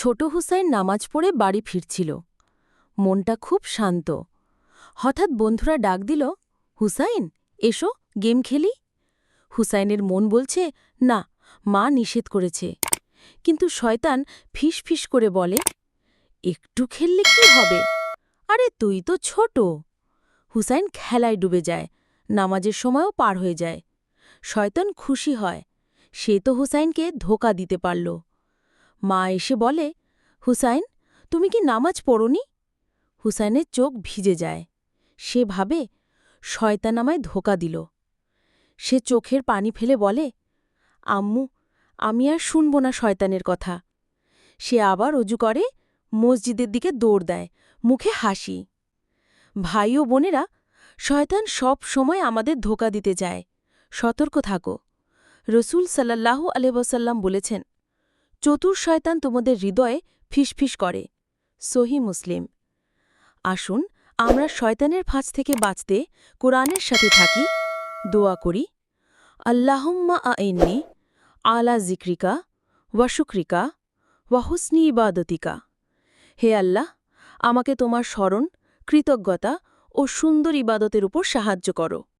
ছোট হুসাইন নামাজ পড়ে বাড়ি ফিরছিল। মনটা খুব শান্ত। হঠাৎ বন্ধুরা ডাক দিল, হুসাইন, এসো, গেম খেলি? হুসাইনের মন বলছে, না, মা নিষেধ করেছে। কিন্তু শয়তান ফিস ফিস করে বলে, একটু খেললে কি হবে? আরে তুই তো ছোট। হুসাইন খেলায় ডুবে যায়, নামাজের সময়ও পার হয়ে যায়। শয়তান খুশি হয়, সে তো হুসাইনকে ধোকা দিতে পারল। মা এসে বলে, হুসাইন, তুমি কি নামাজ পড়নি? হুসাইনের চোখ ভিজে যায়। সে ভাবে, শয়তান আমায় ধোকা দিল। সে চোখের পানি ফেলে বলে, আম্মু, আমি আর শুনব না শয়তানের কথা। সে আবার অজু করে, মসজিদের দিকে দৌড় দেয়, মুখে হাসি। ভাই ও বোনেরা, শয়তান সব সময় আমাদের ধোকা দিতে যায়। সতর্ক থাকো। রসুল সাল্লাল্লাহু আলহ্লাম বলেছেন চতুর শয়তান তোমাদের হৃদয়ে ফিসফিস করে। সহি মুসলিম। আসুন, আমরা শয়তানের ফাঁস থেকে বাঁচতে কোরআনের সাথে থাকি। দোয়া করি, আল্লাহম্মা আইন্নি আলা জিক্রিকা ওয়াশুক্রিকা ওয়াহুসনি ইবাদতিকা। হে আল্লাহ, আমাকে তোমার স্মরণ, কৃতজ্ঞতা ও সুন্দর ইবাদতের উপর সাহায্য করো।